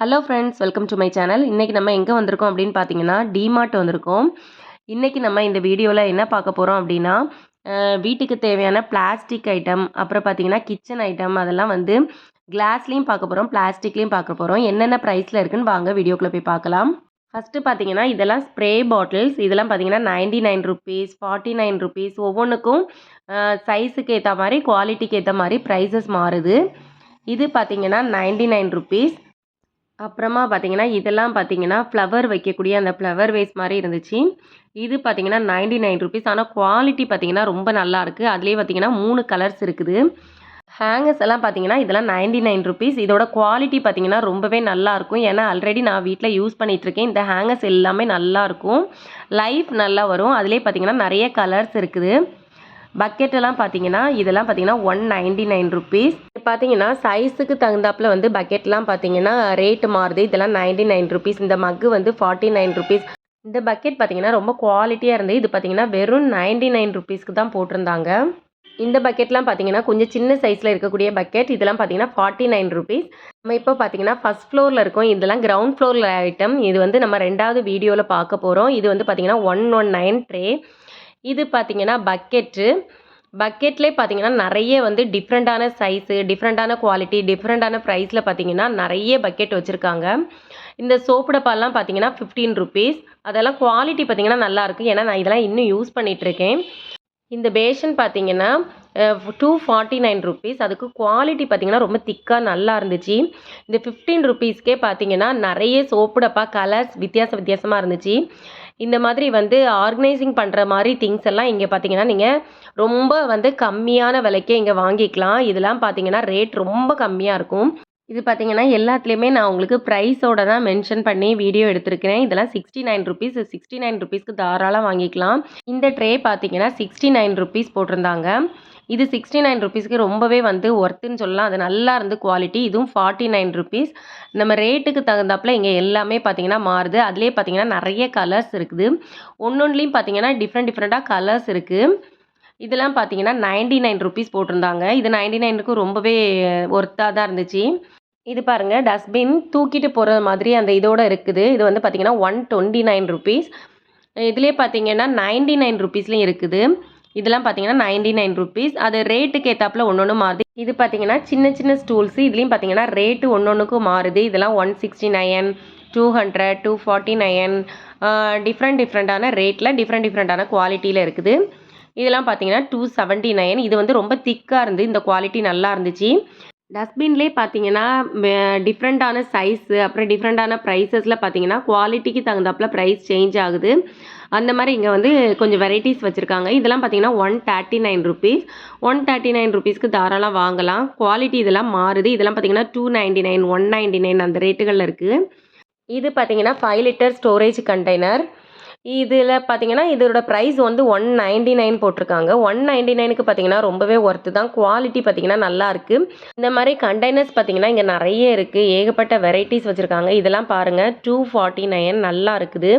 Hello friends welcome to my channel இன்றைக்கி நம்ம எங்கே வந்திருக்கோம் அப்படின்னு பார்த்தீங்கன்னா டிமார்ட் வந்திருக்கோம். இன்றைக்கி நம்ம இந்த வீடியோவில் என்ன பார்க்க போகிறோம் அப்படின்னா வீட்டுக்கு தேவையான பிளாஸ்டிக் ஐட்டம் அப்புறம் பார்த்தீங்கன்னா கிச்சன் ஐட்டம் அதெல்லாம் வந்து கிளாஸ்லேயும் பார்க்க போகிறோம் பிளாஸ்டிக்லேயும் பார்க்க போகிறோம் என்னென்ன ப்ரைஸில் இருக்குன்னு வாங்க வீடியோக்குள்ளே போய் பார்க்கலாம். ஃபஸ்ட்டு பார்த்தீங்கன்னா இதெல்லாம் ஸ்ப்ரே பாட்டில்ஸ் இதெல்லாம் பார்த்தீங்கன்னா ninety nine rupees forty nine rupees ஒவ்வொன்றுக்கும் சைஸுக்கு ஏற்ற மாதிரி குவாலிட்டிக்கு ஏற்ற மாதிரி ப்ரைஸஸ் மாறுது. இது பார்த்தீங்கன்னா நைன்டி நைன் ருபீஸ் அப்புறமா பார்த்தீங்கன்னா இதெல்லாம் பார்த்தீங்கன்னா ஃப்ளவர் வைக்கக்கூடிய அந்த ஃப்ளவர் வேஸ் மாதிரி இருந்துச்சு. இது பார்த்தீங்கன்னா நைன்டி நைன் ருபீஸ் ஆனால் குவாலிட்டி பார்த்தீங்கன்னா ரொம்ப நல்லாயிருக்கு அதுலேயே பார்த்தீங்கன்னா மூணு கலர்ஸ் இருக்குது. ஹேங்கர்ஸ் எல்லாம் பார்த்தீங்கன்னா இதெல்லாம் நைன்டி நைன் ருபீஸ் இதோட குவாலிட்டி பார்த்தீங்கன்னா ரொம்பவே நல்லாயிருக்கும் ஏன்னா ஆல்ரெடி நான் வீட்டில் யூஸ் பண்ணிகிட்ருக்கேன் இந்த ஹேங்கர்ஸ் எல்லாமே நல்லாயிருக்கும் லைஃப் நல்லா வரும். அதுலேயே பார்த்தீங்கன்னா நிறைய கலர்ஸ் இருக்குது. பக்கெட் எல்லாம் பார்த்தீங்கன்னா இதெல்லாம் பார்த்தீங்கன்னா ஒன் நைன்டி நைன் ருபீஸ் பார்த்தீங்கன்னா சைஸுக்கு தகுந்தாப்புல வந்து பக்கெட்லாம் பார்த்தீங்கன்னா ரேட் மாறுது. இதெல்லாம் நைன்டி நைன் ருபீஸ் இந்த மக்கு வந்து ஃபார்ட்டி நைன் ருபீஸ் இந்த பக்கெட் பார்த்தீங்கன்னா ரொம்ப குவாலிட்டியாக இருந்தது. இது பார்த்தீங்கன்னா வெறும் நைன்டி நைன் ருபீஸ்க்கு தான் போட்டிருந்தாங்க. இந்த பக்கெட்லாம் பார்த்தீங்கன்னா கொஞ்சம் சின்ன சைஸில் இருக்கக்கூடிய பக்கெட் இதெல்லாம் பார்த்தீங்கன்னா ஃபார்ட்டி நைன் ருபீஸ் நம்ம இப்போ பார்த்தீங்கன்னா ஃபஸ்ட் ஃப்ளோரில் இருக்கும். இதெல்லாம் கிரவுண்ட் ஃப்ளோரில் ஐட்டம் இது வந்து நம்ம ரெண்டாவது வீடியோவில் பார்க்க போகிறோம் இது வந்து பார்த்தீங்கன்னா ஒன் ஒன் நைன் ட்ரே இது பார்த்தீங்கன்னா பக்கெட்டு பக்கெட்லேயே பார்த்தீங்கன்னா நிறைய வந்து டிஃப்ரெண்ட்டான சைஸு டிஃப்ரெண்ட்டான குவாலிட்டி டிஃப்ரெண்ட்டான ப்ரைஸில் பார்த்தீங்கன்னா நிறைய பக்கெட் வச்சுருக்காங்க. இந்த சோப்பு டப்பாலாம் பார்த்தீங்கன்னா ஃபிஃப்டீன் ருபீஸ் அதெல்லாம் குவாலிட்டி பார்த்தீங்கன்னா நல்லாயிருக்கும் ஏன்னா நான் இதெல்லாம் இன்னும் யூஸ் பண்ணிகிட்ருக்கேன் இந்த பேஷன் பார்த்தீங்கன்னா டூ ஃபார்ட்டி நைன் ருபீஸ் அதுக்கு குவாலிட்டி பார்த்தீங்கன்னா ரொம்ப திக்காக நல்லா இருந்துச்சு. இந்த ஃபிஃப்டீன் ருபீஸ்க்கே பார்த்தீங்கன்னா நிறைய சோப்பு டப்பா கலர்ஸ் வித்தியாச வித்தியாசமாக இருந்துச்சு. இந்த மாதிரி வந்து ஆர்கனைசிங் பண்ணுற மாதிரி திங்ஸ் எல்லாம் இங்கே பார்த்தீங்கன்னா நீங்கள் ரொம்ப வந்து கம்மியான விலைக்கே இங்கே வாங்கிக்கலாம். இதெல்லாம் பார்த்தீங்கன்னா ரேட் ரொம்ப கம்மியாக இருக்கும். இது பார்த்தீங்கன்னா எல்லாத்துலேயுமே நான் உங்களுக்கு ப்ரைஸோட தான் மென்ஷன் பண்ணி வீடியோ எடுத்திருக்கிறேன். இதெல்லாம் sixty nine rupees sixty nine ருபீஸ்க்கு தாராளம் வாங்கிக்கலாம். இந்த ட்ரே பார்த்தீங்கன்னா சிக்ஸ்டி நைன் ருபீஸ் போட்டிருந்தாங்க. இது சிக்ஸ்டி நைன் ருபீஸ்க்கு ரொம்பவே வந்து ஒர்த்துன்னு சொல்லலாம். அது நல்லா இருந்து குவாலிட்டி இதுவும் ஃபார்ட்டி நைன் ருபீஸ் நம்ம ரேட்டுக்கு தகுந்தாப்புல இங்கே எல்லாமே பார்த்தீங்கன்னா மாறுது. அதுலேயே பார்த்தீங்கன்னா நிறைய கலர்ஸ் இருக்குது. ஒன்று ஒன்றுலேயும் பார்த்தீங்கன்னா டிஃப்ரெண்ட் டிஃப்ரெண்ட்டாக கலர்ஸ் இருக்குது இதெல்லாம் பார்த்தீங்கன்னா நைன்டி நைன் ருபீஸ் போட்டிருந்தாங்க. இது நைன்டி நைனுக்கு ரொம்பவே ஒர்த்தாக தான் இருந்துச்சு. இது பாருங்கள் டஸ்ட்பின் தூக்கிட்டு போகிற மாதிரி அந்த இதோட இருக்குது. இது வந்து பார்த்தீங்கன்னா ஒன் டுவெண்ட்டி நைன் ருபீஸ் இதுலேயே பார்த்தீங்கன்னா நைன்டி நைன் ருபீஸ்லேயும் இருக்குது. இதெல்லாம் பார்த்தீங்கன்னா நைன்டி நைன் ருபீஸ் அது ரேட்டுக்கு ஏற்றாப்புல ஒன்று ஒன்று மாறுது. இது பார்த்தீங்கன்னா சின்ன சின்ன ஸ்டூல்ஸு இதுலேயும் பார்த்தீங்கன்னா ரேட்டு ஒன்று ஒன்றுக்கும் மாறுது. இதெல்லாம் one sixty nine two hundred two forty nine different டிஃப்ரெண்ட்டான ரேட்டில் டிஃப்ரெண்ட் டிஃப்ரெண்ட்டான குவாலிட்டியில் இருக்குது. இதெல்லாம் பார்த்தீங்கன்னா டூ செவன்ட்டி நைன் இது வந்து ரொம்ப திக்காக இருந்து இந்த குவாலிட்டி நல்லா இருந்துச்சு. டஸ்ட்பின்லேயே பார்த்தீங்கன்னா டிஃப்ரெண்ட்டான சைஸு அப்புறம் டிஃப்ரெண்ட்டான ப்ரைஸஸில் பார்த்தீங்கன்னா குவாலிட்டிக்கு தகுந்தாப்புல ப்ரைஸ் சேஞ்ச் ஆகுது. அந்த மாதிரி இங்கே வந்து கொஞ்சம் வெரைட்டிஸ் வச்சுருக்காங்க. இதெல்லாம் பார்த்தீங்கன்னா one thirty nine rupees one thirty nine ருபீஸ்க்கு தாராளம் வாங்கலாம். குவாலிட்டி இதெல்லாம் மாறுது. இதெல்லாம் பார்த்தீங்கன்னா two ninety nine one ninety nine அந்த ரேட்டுகளில் இருக்குது இது பார்த்தீங்கன்னா ஃபைவ் லிட்டர் ஸ்டோரேஜ் கண்டெய்னர் இதில் பார்த்தீங்கன்னா இதோட ப்ரைஸ் வந்து ஒன் நைன்டி நைன் போட்டிருக்காங்க. ஒன் நைன்டி நைனுக்கு பார்த்தீங்கன்னா ரொம்பவே ஒர்த்து தான். குவாலிட்டி பார்த்தீங்கன்னா நல்லா இருக்குது இந்த மாதிரி கண்டெய்னர்ஸ் பார்த்தீங்கன்னா இங்கே நிறைய இருக்குது ஏகப்பட்ட வெரைட்டிஸ் வச்சுருக்காங்க. இதெல்லாம் பாருங்கள் டூ ஃபார்ட்டி நைன் நல்லா இருக்குது.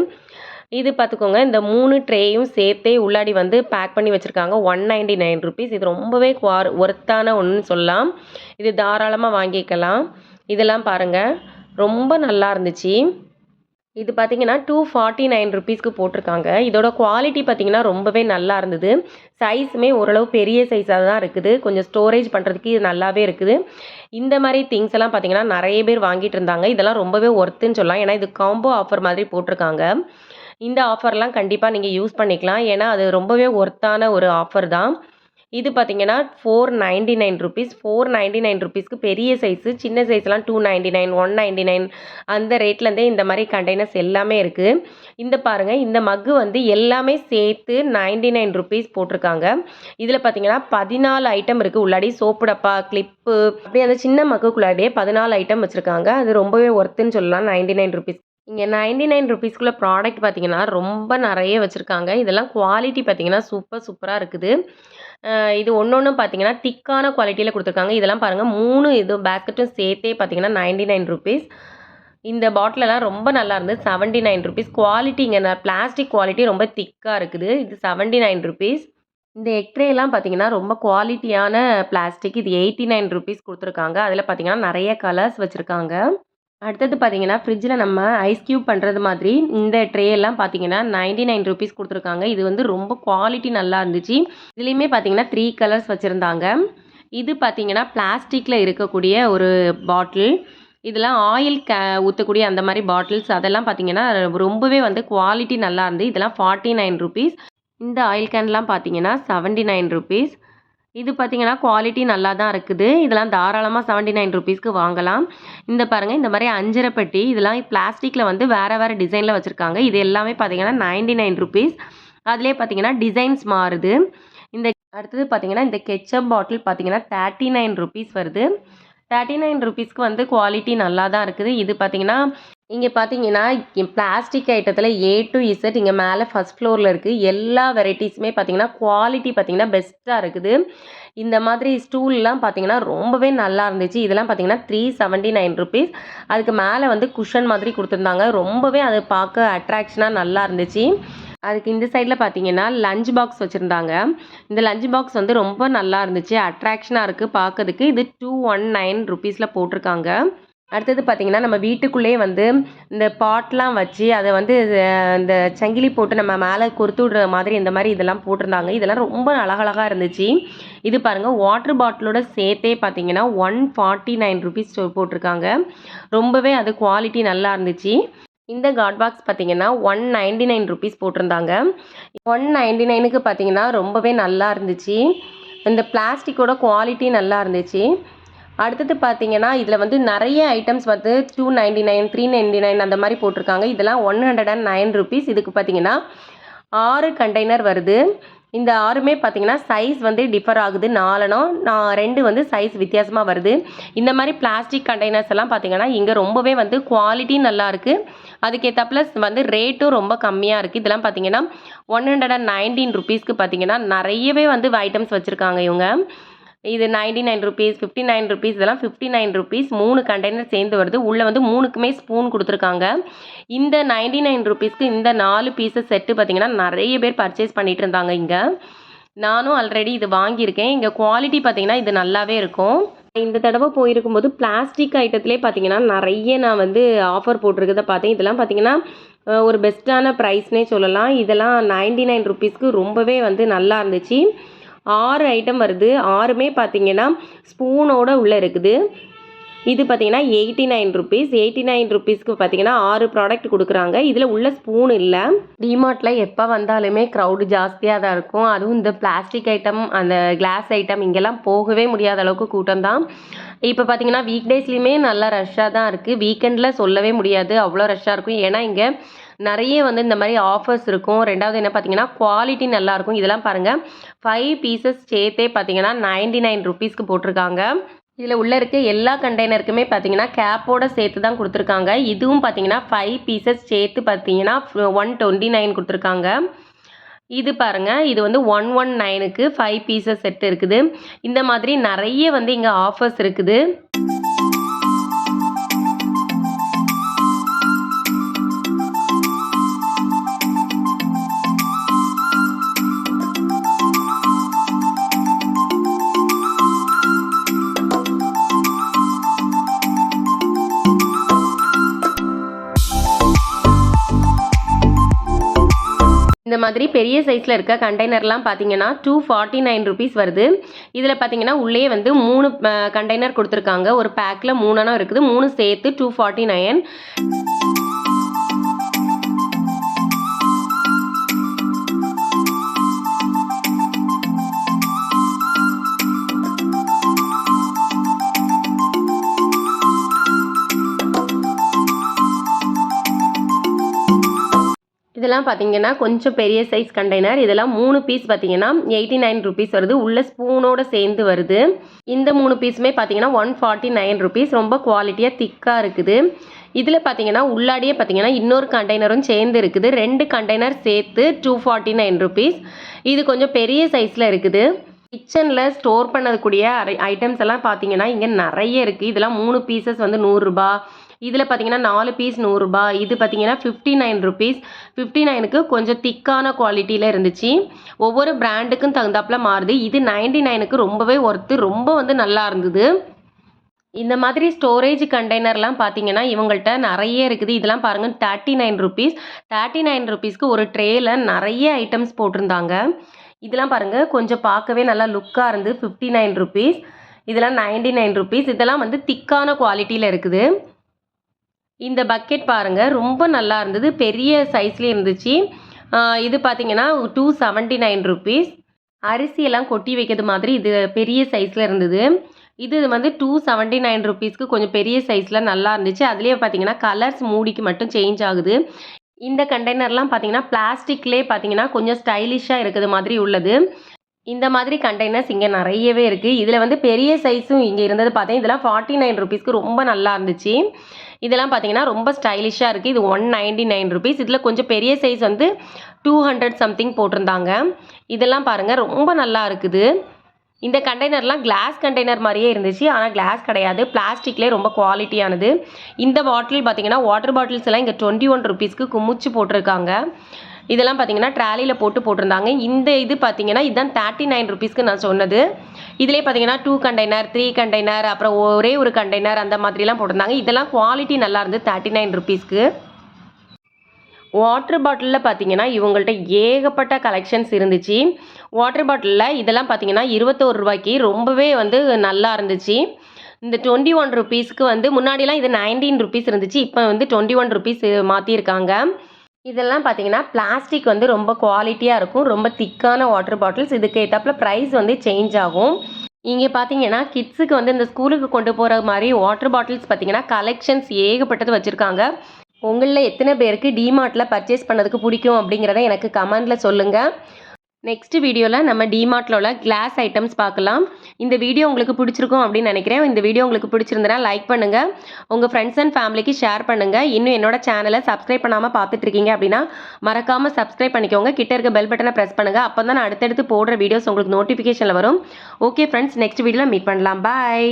இது பார்த்துக்கோங்க இந்த மூணு ட்ரேயும் சேர்த்தே உள்ளாடி வந்து பேக் பண்ணி வச்சுருக்காங்க. ஒன் நைன்டி நைன் ருபீஸ் இது ரொம்பவே குவார் ஒர்த்தான ஒன்றுன்னு சொல்லலாம். இது தாராளமாக வாங்கிக்கலாம். இதெல்லாம் பாருங்கள் ரொம்ப நல்லா இருந்துச்சு. இது பார்த்தீங்கன்னா டூ ஃபார்ட்டி நைன் ருபீஸ்க்கு போட்டிருக்காங்க. இதோட குவாலிட்டி பார்த்தீங்கன்னா ரொம்பவே நல்லா இருந்தது. சைஸுமே ஓரளவு பெரிய சைஸாக தான் இருக்குது. கொஞ்சம் ஸ்டோரேஜ் பண்ணுறதுக்கு இது நல்லாவே இருக்குது. இந்த மாதிரி திங்ஸ் எல்லாம் பார்த்தீங்கன்னா நிறைய பேர் வாங்கிட்டு இருந்தாங்க. இதெல்லாம் ரொம்பவே ஒர்த்துன்னு சொல்லலாம். ஏன்னா இது காம்போ ஆஃபர் மாதிரி போட்டிருக்காங்க. இந்த ஆஃபர்லாம் கண்டிப்பாக நீங்கள் யூஸ் பண்ணிக்கலாம். ஏன்னா அது ரொம்பவே ஒர்த்தான ஒரு ஆஃபர் தான். இது பார்த்தீங்கன்னா four ninety nine rupees four ninety nine ருபீஸ்க்கு பெரிய சைஸு சின்ன சைஸ்லாம் two ninety nine one ninety nine அந்த ரேட்லேருந்தே இந்த மாதிரி கண்டெய்னர்ஸ் எல்லாமே இருக்குது இந்த பாருங்கள் இந்த மக்கு வந்து எல்லாமே சேர்த்து நைன்டி நைன் ருபீஸ் போட்டிருக்காங்க. இதில் பார்த்தீங்கன்னா பதினாலு ஐட்டம் இருக்குது உள்ளாடி சோப்பு டப்பா கிளிப்பு அப்படியே அந்த சின்ன மக்குக்குள்ளாடியே பதினாலு ஐட்டம் வச்சுருக்காங்க. அது ரொம்பவே ஒர்த்துன்னு சொல்லலாம். நைன்டி நைன் ருபீஸ் இங்கே நைன்டி நைன் ருபீஸ்க்குள்ள ப்ராடக்ட் பார்த்திங்கன்னா ரொம்ப நிறைய வச்சுருக்காங்க. இதெல்லாம் குவாலிட்டி பார்த்தீங்கன்னா சூப்பர் சூப்பராக இருக்குது. இது ஒன்று ஒன்று பார்த்தீங்கன்னா திக்கான குவாலிட்டியில் கொடுத்துருக்காங்க. இதெல்லாம் பாருங்கள் மூணு இது பேஸ்கெட்டும் சேர்த்தே பார்த்தீங்கன்னா நைன்டி நைன் ருபீஸ் இந்த பாட்டிலெல்லாம் ரொம்ப நல்லா இருந்தது செவன்ட்டி நைன் ருபீஸ் குவாலிட்டி இங்கே பிளாஸ்டிக் குவாலிட்டி ரொம்ப திக்காக இருக்குது. இது செவன்ட்டி நைன் ருபீஸ் இந்த எக்ட்ரேலாம் பார்த்தீங்கன்னா ரொம்ப குவாலிட்டியான பிளாஸ்டிக் இது எயிட்டி நைன் ருபீஸ் கொடுத்துருக்காங்க. அதில் பார்த்தீங்கன்னா நிறைய கலர்ஸ் வச்சுருக்காங்க. அடுத்தது பார்த்தீங்கன்னா ஃப்ரிட்ஜில் நம்ம ஐஸ் க்யூப் பண்ணுறது மாதிரி இந்த ட்ரேயெல்லாம் பார்த்தீங்கன்னா நைன்டி நைன் ருபீஸ் கொடுத்துருக்காங்க. இது வந்து ரொம்ப குவாலிட்டி நல்லா இருந்துச்சு. இதுலேயுமே பார்த்தீங்கன்னா த்ரீ கலர்ஸ் வச்சுருந்தாங்க. இது பார்த்தீங்கன்னா பிளாஸ்டிக்கில் இருக்கக்கூடிய ஒரு பாட்டில் இதெல்லாம் ஆயில் கே ஊற்றக்கூடிய அந்த மாதிரி பாட்டில்ஸ் அதெல்லாம் பார்த்தீங்கன்னா ரொம்பவே வந்து குவாலிட்டி நல்லா இருந்து இதெல்லாம் ஃபார்ட்டி நைன் ருபீஸ் இந்த ஆயில் கேன்லாம் பார்த்தீங்கன்னா செவன்ட்டி நைன் ருபீஸ் இது பார்த்தீங்கன்னா குவாலிட்டி நல்லா தான் இருக்குது. இதெல்லாம் தாராளமாக செவன்ட்டி நைன் ருபீஸ்க்கு வாங்கலாம். இந்த பாருங்கள் இந்த மாதிரி அஞ்சரை பெட்டி இதெல்லாம் பிளாஸ்டிக்கில் வந்து வேறு வேறு டிசைனில் வச்சுருக்காங்க. இது எல்லாமே பார்த்தீங்கன்னா நைன்டி நைன் ருபீஸ் அதிலே பார்த்தீங்கன்னா டிசைன்ஸ் மாறுது. இந்த அடுத்தது பார்த்தீங்கன்னா இந்த கெச்சப் பாட்டில் பார்த்தீங்கன்னா தேர்ட்டி நைன் ருபீஸ் வருது. தேர்ட்டி நைன் ருபீஸ்க்கு வந்து குவாலிட்டி நல்லா தான் இருக்குது. இது பார்த்தீங்கன்னா இங்கே பார்த்தீங்கன்னா பிளாஸ்டிக் ஐட்டத்தில் ஏ டு இசட் இங்கே மேலே ஃபஸ்ட் ஃப்ளோரில் இருக்குது எல்லா வெரைட்டிஸுமே பார்த்தீங்கன்னா குவாலிட்டி பார்த்தீங்கன்னா பெஸ்ட்டாக இருக்குது. இந்த மாதிரி ஸ்டூல்லாம் பார்த்தீங்கன்னா ரொம்பவே நல்லா இருந்துச்சு. இதெல்லாம் பார்த்தீங்கன்னா த்ரீ செவன்ட்டி நைன் ருபீஸ் அதுக்கு மேலே வந்து குஷன் மாதிரி கொடுத்துருந்தாங்க. ரொம்பவே அது பார்க்க அட்ராக்ஷனாக நல்லா இருந்துச்சு. அதுக்கு இந்த சைடில் பார்த்தீங்கன்னா லஞ்ச் பாக்ஸ் வச்சுருந்தாங்க. இந்த லஞ்ச் பாக்ஸ் வந்து ரொம்ப நல்லா இருந்துச்சு. அட்ராக்ஷனாக இருக்குது பார்க்கறதுக்கு. இது டூ ஒன் நைன் ருபீஸில் போட்டிருக்காங்க. அடுத்தது பார்த்தீங்கன்னா நம்ம வீட்டுக்குள்ளேயே வந்து இந்த பாட்லாம் வச்சு அதை வந்து இந்த சங்கிலி போட்டு நம்ம மேலே கொறுத்து விடுற மாதிரி இந்த மாதிரி இதெல்லாம் போட்டிருந்தாங்க. இதெல்லாம் ரொம்ப அழகழகாக இருந்துச்சு. இது பாருங்கள் வாட்டர் பாட்டிலோட சேர்த்தே பார்த்தீங்கன்னா ஒன் ஃபார்ட்டி நைன் ருபீஸ் போட்டிருக்காங்க. ரொம்பவே அது குவாலிட்டி நல்லா இருந்துச்சு. இந்த காட் பாக்ஸ் பார்த்தீங்கன்னா ஒன் நைன்டி நைன் ருபீஸ் போட்டிருந்தாங்க. ஒன் நைன்டி நைனுக்கு பார்த்தீங்கன்னா ரொம்பவே நல்லா இருந்துச்சு. இந்த பிளாஸ்டிக்கோட குவாலிட்டி நல்லா இருந்துச்சு. அடுத்தது பார்த்தீங்கன்னா இதில் வந்து நிறைய ஐட்டம்ஸ் வந்து two ninety nine three ninety nine அந்த மாதிரி போட்டிருக்காங்க. இதெல்லாம் one hundred and nine rupees இதுக்கு பார்த்தீங்கன்னா ஆறு கண்டெய்னர் வருது. இந்த ஆறுமே பார்த்தீங்கன்னா சைஸ் வந்து டிஃபர் ஆகுது. நாலனும் நான் ரெண்டு வந்து சைஸ் வித்தியாசமாக வருது. இந்த மாதிரி பிளாஸ்டிக் கண்டெய்னர்ஸ் எல்லாம் பார்த்தீங்கன்னா இங்கே ரொம்பவே வந்து குவாலிட்டி நல்லா இருக்குது அதுக்கேற்றாப்புல வந்து ரேட்டும் ரொம்ப கம்மியாக இருக்குது இதெல்லாம் பார்த்தீங்கன்னா ஒன் ஹண்ட்ரட் அண்ட் நைன்டீன் ருபீஸ்க்கு பார்த்தீங்கன்னா நிறையவே வந்து ஐட்டம்ஸ் வச்சுருக்காங்க இவங்க. இது ninety nine rupees fifty nine rupees இதெல்லாம் ஃபிஃப்டி நைன் ருபீஸ் மூணு கண்டெய்னர் சேர்ந்து வருது. உள்ளே வந்து மூணுக்குமே ஸ்பூன் கொடுத்துருக்காங்க. இந்த நைன்டி நைன் ருபீஸ்க்கு இந்த நாலு பீஸஸ் செட்டு பார்த்தீங்கன்னா நிறைய பேர் பர்ச்சேஸ் பண்ணிகிட்டு இருந்தாங்க இங்கே. நானும் ஆல்ரெடி இது வாங்கியிருக்கேன். இங்கே குவாலிட்டி பார்த்திங்கன்னா இது நல்லாவே இருக்கும். இந்த தடவை போயிருக்கும்போது பிளாஸ்டிக் ஐட்டத்திலே பார்த்தீங்கன்னா நிறைய நான் வந்து ஆஃபர் போட்டிருக்கதை பார்த்தேன். இதெல்லாம் பார்த்தீங்கன்னா ஒரு பெஸ்ட்டான ப்ரைஸ்னே சொல்லலாம். இதெல்லாம் நைன்டி நைன் ருபீஸ்க்கு ரொம்பவே வந்து நல்லா இருந்துச்சு. ஆறு ஐட்டம் வருது. ஆறுமே பார்த்தீங்கன்னா ஸ்பூனோட உள்ளே இருக்குது. இது பார்த்தீங்கன்னா eighty nine rupees eighty nine ருபீஸ்க்கு பார்த்தீங்கன்னா ஆறு ப்ராடக்ட் கொடுக்குறாங்க. இதில் உள்ள ஸ்பூன் இல்லை. டிமார்ட்டில் எப்போ வந்தாலுமே க்ரௌடு ஜாஸ்தியாக தான் இருக்கும். அதுவும் இந்த பிளாஸ்டிக் ஐட்டம் அந்த கிளாஸ் ஐட்டம் இங்கெல்லாம் போகவே முடியாத அளவுக்கு கூட்டம் தான். இப்போ பார்த்தீங்கன்னா வீக் டேஸ்லேயுமே நல்லா ரஷ்ஷாக தான் இருக்குது வீக்கெண்டில் சொல்லவே முடியாது. அவ்வளோ ரஷ்ஷாக இருக்கும். ஏன்னா இங்கே நிறைய வந்து இந்த மாதிரி ஆஃபர்ஸ் இருக்கும். ரெண்டாவது என்ன பார்த்தீங்கன்னா குவாலிட்டி நல்லாயிருக்கும். இதெல்லாம் பாருங்கள் ஃபைவ் பீசஸ் சேர்த்தே பார்த்தீங்கன்னா நைன்டி நைன் ருபீஸ்க்கு போட்டிருக்காங்க. இதில் உள்ள இருக்க எல்லா கண்டெய்னருக்குமே பார்த்தீங்கன்னா கேப்போட சேர்த்து தான் கொடுத்துருக்காங்க. இதுவும் பார்த்தீங்கன்னா ஃபைவ் பீசஸ் சேர்த்து பார்த்தீங்கன்னா ஒன் டுவெண்ட்டி நைன் கொடுத்துருக்காங்க. இது பாருங்கள் இது வந்து ஒன் ஒன் நைனுக்கு ஃபைவ் பீசஸ் செட் இருக்குது. இந்த மாதிரி நிறைய வந்து இங்கே ஆஃபர்ஸ் இருக்குது. மாதிரி பெரிய சைஸில் இருக்க கண்டெய்னர்லாம் பார்த்தீங்கன்னா டூ ஃபார்ட்டி நைன் ருபீஸ் வருது. இதில் பார்த்தீங்கன்னா உள்ளே வந்து மூணு கண்டெய்னர் கொடுத்துருக்காங்க. ஒரு பேக்கில் மூணெண்ணம் இருக்குது. மூணு சேர்த்து டூ ஃபார்ட்டி நைன் இதெல்லாம் பார்த்தீங்கன்னா கொஞ்சம் பெரிய சைஸ் கண்டெய்னர் இதெல்லாம் மூணு பீஸ் பார்த்தீங்கன்னா எயிட்டி நைன் ருபீஸ் வருது. உள்ள ஸ்பூனோட சேர்ந்து வருது. இந்த மூணு பீஸுமே பார்த்தீங்கன்னா ஒன் ஃபார்ட்டி நைன் ருபீஸ் ரொம்ப குவாலிட்டியாக திக்காக இருக்குது. இதில் பார்த்தீங்கன்னா உள்ளாடியே பார்த்தீங்கன்னா இன்னொரு கண்டெய்னரும் சேர்ந்து இருக்குது. ரெண்டு கண்டெய்னர் சேர்த்து டூ ஃபார்ட்டி நைன் ருபீஸ் இது கொஞ்சம் பெரிய சைஸில் இருக்குது. கிச்சனில் ஸ்டோர் பண்ணக்கூடிய ஐட்டம்ஸ் எல்லாம் பார்த்தீங்கன்னா இங்கே நிறைய இருக்குது இதெல்லாம் மூணு பீசஸ் வந்து நூறுரூபா இதில் பார்த்தீங்கன்னா நாலு பீஸ் நூறுரூபா இது பார்த்தீங்கன்னா ஃபிஃப்டி நைன் ருபீஸ் ஃபிஃப்டி நைனுக்கு கொஞ்சம் திக்கான குவாலிட்டியில் இருந்துச்சு. ஒவ்வொரு பிராண்டுக்கும் தகுந்தாப்புல மாறுது. இது நைன்டி நைனுக்கு ரொம்பவே ஒர்த்து ரொம்ப வந்து நல்லா இருந்தது. இந்த மாதிரி ஸ்டோரேஜ் கண்டெய்னர்லாம் பார்த்தீங்கன்னா இவங்கள்ட்ட நிறைய இருக்குது. இதெல்லாம் பாருங்கள் thirty nine rupees thirty nine ருபீஸ்க்கு ஒரு ட்ரேயில் நிறைய ஐட்டம்ஸ் போட்டிருந்தாங்க. இதெல்லாம் பாருங்கள் கொஞ்சம் பார்க்கவே நல்லா லுக்காக இருந்து ஃபிஃப்டி நைன் ருபீஸ் இதெல்லாம் நைன்டி நைன் ருபீஸ் இதெல்லாம் வந்து திக்கான குவாலிட்டியில் இருக்குது. இந்த பக்கெட் பாருங்கள் ரொம்ப நல்லா இருந்தது பெரிய சைஸ்லேயே இருந்துச்சு. இது பார்த்தீங்கன்னா டூ செவன்ட்டி நைன் ருபீஸ் அரிசியெல்லாம் கொட்டி வைக்கிறது மாதிரி இது பெரிய சைஸில் இருந்தது. இது வந்து டூ செவன்ட்டி நைன் ருபீஸ்க்கு கொஞ்சம் பெரிய சைஸில் நல்லா இருந்துச்சு. அதுலேயே பார்த்தீங்கன்னா கலர்ஸ் மூடிக்கு மட்டும் சேஞ்ச் ஆகுது. இந்த கண்டெய்னர்லாம் பார்த்தீங்கன்னா பிளாஸ்டிக்லேயே பார்த்தீங்கன்னா கொஞ்சம் ஸ்டைலிஷாக இருக்கிற மாதிரி உள்ளது. இந்த மாதிரி கண்டெய்னர்ஸ் இங்கே நிறையவே இருக்குது இதில் வந்து பெரிய சைஸும் இங்கே இருந்தது பார்த்தேன் இதெல்லாம் ஃபார்ட்டி நைன் ருபீஸ்க்கு ரொம்ப நல்லா இருந்துச்சு. இதெல்லாம் பார்த்தீங்கன்னா ரொம்ப ஸ்டைலிஷாக இருக்குது இது ஒன் நைன்டி நைன் ருபீஸ் இதில் கொஞ்சம் பெரிய சைஸ் வந்து டூ ஹண்ட்ரட் சம்திங் போட்டிருந்தாங்க. இதெல்லாம் பாருங்கள் ரொம்ப நல்லா இருக்குது. இந்த கண்டெய்னர்லாம் கிளாஸ் கண்டெய்னர் மாதிரியே இருந்துச்சு. ஆனால் கிளாஸ் கிடையாது. பிளாஸ்டிக்லேயே ரொம்ப குவாலிட்டியானது இந்த பாட்டில் பார்த்தீங்கன்னா வாட்டர் பாட்டில்ஸ் எல்லாம் இங்கே டுவெண்ட்டி ஒன் ருபீஸ்க்கு குமிச்சு போட்டிருக்காங்க. இதெல்லாம் பார்த்தீங்கன்னா ட்ராலியில் போட்டு போட்டிருந்தாங்க. இந்த இது பார்த்தீங்கன்னா இதுதான் தேர்ட்டி நைன் ருபீஸ்க்கு நான் சொன்னது. இதிலே பார்த்தீங்கன்னா டூ கண்டெய்னர் த்ரீ கண்டெய்னர் அப்புறம் ஒரே ஒரு கண்டெய்னர் அந்த மாதிரிலாம் போட்டிருந்தாங்க. இதெல்லாம் குவாலிட்டி நல்லா இருந்து தேர்ட்டி நைன் ருபீஸ்க்கு வாட்டர் பாட்டிலில் பார்த்தீங்கன்னா இவங்கள்ட்ட ஏகப்பட்ட கலெக்ஷன்ஸ் இருந்துச்சு. வாட்டர் பாட்டிலில் இதெல்லாம் பார்த்தீங்கன்னா இருபத்தோரு ரூபாய்க்கு ரொம்பவே வந்து நல்லா இருந்துச்சு. இந்த டுவெண்ட்டி ஒன் ருபீஸ்க்கு வந்து முன்னாடிலாம் இது நைன்டீன் ருபீஸ் இருந்துச்சு. இப்போ வந்து டுவெண்ட்டி ஒன் ருபீஸ் மாற்றிருக்காங்க இதெல்லாம் பார்த்தீங்கன்னா பிளாஸ்டிக் வந்து ரொம்ப குவாலிட்டியாக இருக்கும். ரொம்ப திக்கான வாட்டர் பாட்டில்ஸ் இதுக்கு ஏற்றாப்புல ப்ரைஸ் வந்து சேஞ்ச் ஆகும். இங்கே பார்த்தீங்கன்னா கிட்ஸுக்கு வந்து இந்த ஸ்கூலுக்கு கொண்டு போகிற மாதிரி வாட்டர் பாட்டில்ஸ் பார்த்தீங்கன்னா கலெக்ஷன்ஸ் ஏகப்பட்டது வச்சுருக்காங்க. உங்களில் எத்தனை பேருக்கு டிமார்ட்டில் பர்ச்சேஸ் பண்ணதுக்கு பிடிக்கும் அப்படிங்கிறத எனக்கு கமெண்டில் சொல்லுங்கள் நெக்ஸ்ட் வீடியோவில் நம்ம டிமார்ட்டில் உள்ள கிளாஸ் ஐட்டம்ஸ் பார்க்கலாம். இந்த வீடியோ உங்களுக்கு பிடிச்சிருக்கும் அப்படின்னு நினைக்கிறேன். இந்த வீடியோ உங்களுக்கு பிடிச்சிருந்தனா லைக் பண்ணுங்கள் உங்கள் ஃப்ரெண்ட்ஸ் அண்ட் ஃபேமிலிக்கு ஷேர் பண்ணுங்கள் இன்னும் என்னோட சேனலை சப்ஸ்கிரைப் பண்ணாமல் பார்த்துட்ருக்கீங்க அப்படின்னா மறக்காமல் சப்ஸ்கிரைப் பண்ணிக்கோங்க. கிட்ட இருக்க பெல் பட்டனை ப்ரெஸ் பண்ணுங்கள் அப்போ தான் நான் அடுத்தடுத்து போடுற வீடியோஸ் உங்களுக்கு நோட்டிஃபிகேஷனில் வரும். ஓகே ஃப்ரெண்ட்ஸ் நெக்ஸ்ட் வீடியோவில் மீட் பண்ணலாம். பாய்